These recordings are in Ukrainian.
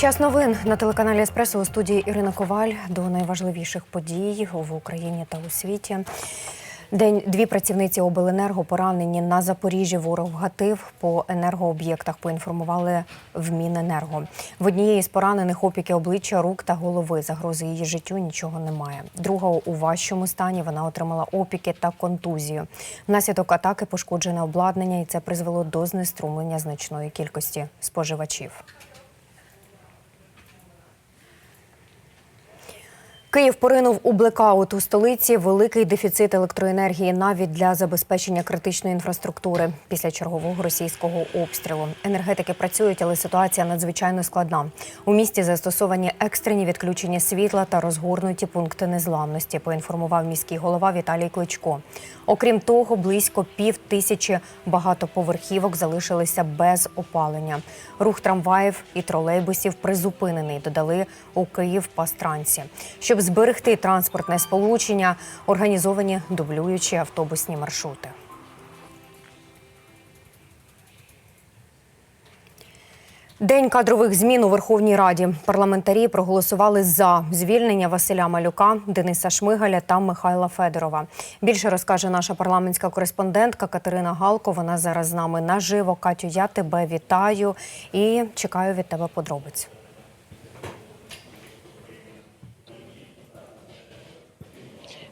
Час новин на телеканалі Еспресо у студії Ірина Коваль до найважливіших подій в Україні та у світі. День дві працівниці обленерго поранені на Запоріжжі. Ворог гатив по енергооб'єктах. Поінформували в Міненерго. В однієї з поранених опіки обличчя, рук та голови. Загрози її життю нічого немає. Друга у важчому стані. Вона отримала опіки та контузію. Внаслідок атаки пошкоджене обладнання, і це призвело до знеструмлення значної кількості споживачів. Київ поринув у блекаут у столиці. Великий дефіцит електроенергії навіть для забезпечення критичної інфраструктури після чергового російського обстрілу. Енергетики працюють, але ситуація надзвичайно складна. У місті застосовані екстрені відключення світла та розгорнуті пункти незламності. Поінформував міський голова Віталій Кличко. Окрім того, близько пів тисячі багатоповерхівок залишилися без опалення. Рух трамваїв і тролейбусів призупинений. Додали у Київ пастранці. Щоб зберегти транспортне сполучення, організовані дублюючі автобусні маршрути. День кадрових змін у Верховній Раді. Парламентарі проголосували за звільнення Василя Малюка, Дениса Шмигаля та Михайла Федорова. Більше розкаже наша парламентська кореспондентка Катерина Галко. Вона зараз з нами наживо. Катю, я тебе вітаю і чекаю від тебе подробиць.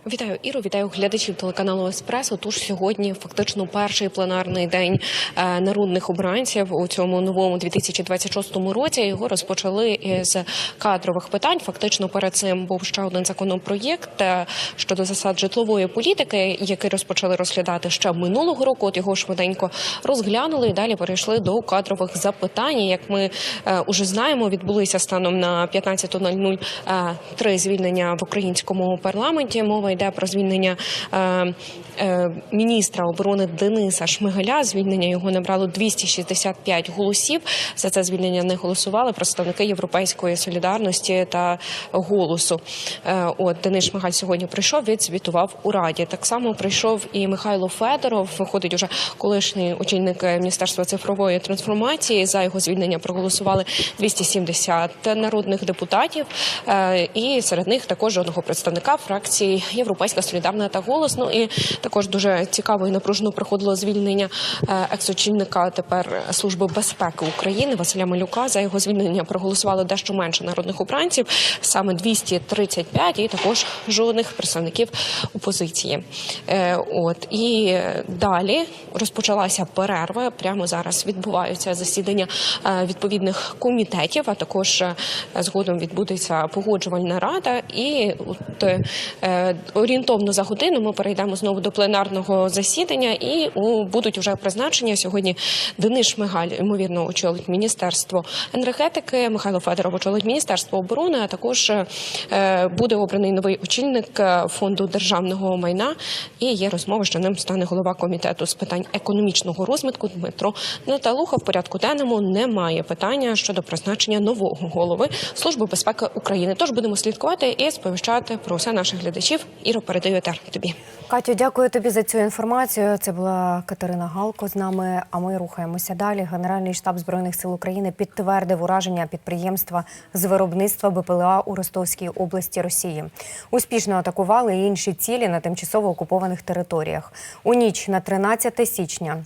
Вітаю Іру, вітаю глядачів телеканалу Еспресо. Тож сьогодні фактично перший пленарний день е, народних обранців у цьому новому 2026 році. Його розпочали із кадрових питань. Фактично перед цим був ще один законопроєкт е, щодо засад житлової політики, який розпочали розглядати ще минулого року. От його швиденько розглянули і далі перейшли до кадрових запитань. Як ми е, уже знаємо, відбулися станом на 15.00 е, три звільнення в українському парламенті. Мова йде про звільнення е, е, міністра оборони Дениса Шмигаля. Звільнення його набрало 265 голосів. За це звільнення не голосували представники Європейської солідарності та голосу. Е, от Денис Шмигаль сьогодні прийшов, відзвітував у раді. Так само прийшов і Михайло Федоров. Виходить уже колишній очільник міністерства цифрової трансформації. За його звільнення проголосували 270 народних депутатів, Е, і серед них також одного представника фракції Європейська солідарна та голос. Ну і також дуже цікаво і напружено проходило звільнення е, екс-очільника тепер служби безпеки України Василя Малюка. За його звільнення проголосувало дещо менше народних обранців, саме 235, і також жодних представників опозиції. Е, От і далі розпочалася перерва. Прямо зараз відбуваються засідання е, відповідних комітетів. А також згодом відбудеться погоджувальна рада. І от орієнтовно за годину ми перейдемо знову до пленарного засідання, і будуть вже призначення сьогодні. Денис Шмигаль ймовірно очолить міністерство енергетики. Михайло Федоров очолить міністерство оборони. А також е, буде обраний новий очільник е, фонду державного майна. І є розмова, що ним стане голова комітету з питань економічного розвитку Дмитро Наталуха. В порядку денному немає питання щодо призначення нового голови служби безпеки України. Тож будемо слідкувати і сповіщати про все наших глядачів. Іро, передаю етер тобі. Катю, дякую тобі за цю інформацію. Це була Катерина Галко з нами. А ми рухаємося далі. Генеральний штаб збройних сил України підтвердив ураження підприємства з виробництва БПЛА у Ростовській області Росії. Успішно атакували інші цілі на тимчасово окупованих територіях. У ніч на 13 січня.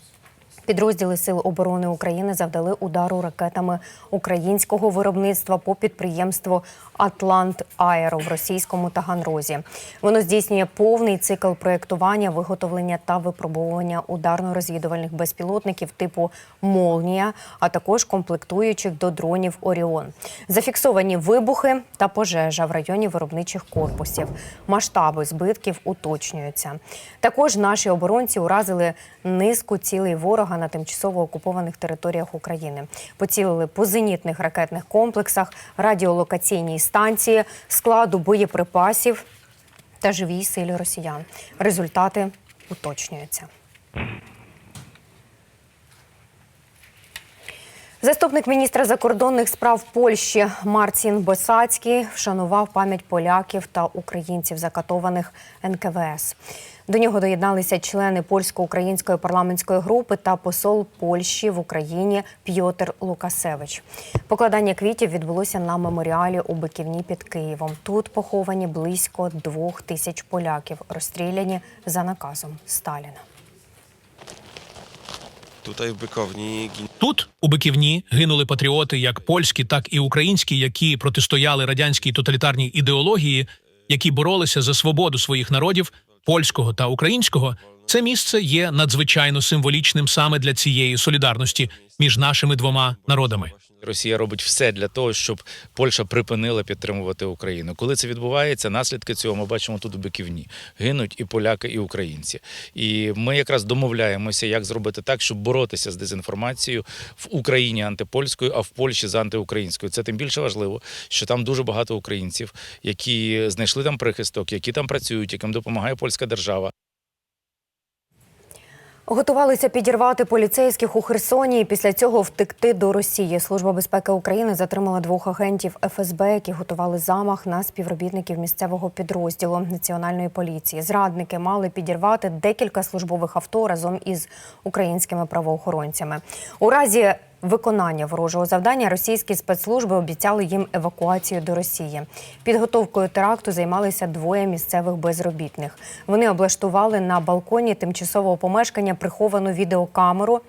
Підрозділи Сил оборони України завдали удару ракетами українського виробництва по підприємству Атлант Аеро в російському Таганрозі. Воно здійснює повний цикл проєктування, виготовлення та випробовування ударно-розвідувальних безпілотників типу Молнія, а також комплектуючих до дронів Оріон. Зафіксовані вибухи та пожежа в районі виробничих корпусів. Масштаби збитків уточнюються. Також наші оборонці уразили низку цілей ворога на тимчасово окупованих територіях України. Поцілили по зенітних ракетних комплексах, радіолокаційній станції, складу боєприпасів та живій силі росіян. Результати уточнюються. Заступник міністра закордонних справ Польщі Марцін Босацький вшанував пам'ять поляків та українців, закатованих НКВС. До нього доєдналися члени польсько-української парламентської групи та посол Польщі в Україні П'йотр Лукасевич. Покладання квітів відбулося на меморіалі у Биківні під Києвом. Тут поховані близько двох тисяч поляків, розстріляні за наказом Сталіна. Tutaj w Bykowni gin... Тут, у Биківні, гинули патріоти, як польські, так і українські, які протистояли радянській тоталітарній ідеології, які боролися за свободу своїх народів, польського та українського. Це місце є надзвичайно символічним саме для цієї солідарності між нашими двома народами. Росія робить все для того, щоб Польща припинила підтримувати Україну. Коли це відбувається, наслідки цього ми бачимо тут у Биківні. Гинуть і поляки, і українці. І ми якраз домовляємося, як зробити так, щоб боротися з дезінформацією в Україні антипольською, а в Польщі з антиукраїнською. Це тим більше важливо, що там дуже багато українців, які знайшли там прихисток, які там працюють, яким допомагає польська держава. Готувалися підірвати поліцейських у Херсоні і після цього втекти до Росії. Служба безпеки України затримала двох агентів ФСБ, які готували замах на співробітників місцевого підрозділу національної поліції. Зрадники мали підірвати декілька службових авто разом із українськими правоохоронцями. У разі виконання ворожого завдання російські спецслужби обіцяли їм евакуацію до Росії. Підготовкою теракту займалися двоє місцевих безробітних. Вони облаштували на балконі тимчасового помешкання приховану відеокамеру.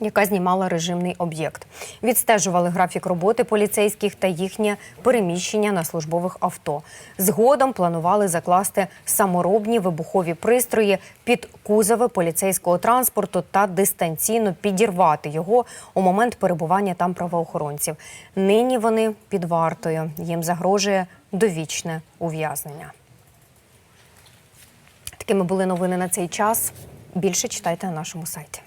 Яка знімала режимний об'єкт, відстежували графік роботи поліцейських та їхнє переміщення на службових авто. Згодом планували закласти саморобні вибухові пристрої під кузови поліцейського транспорту та дистанційно підірвати його у момент перебування там правоохоронців. Нині вони під вартою. Їм загрожує довічне ув'язнення. Такими були новини на цей час. Більше читайте на нашому сайті.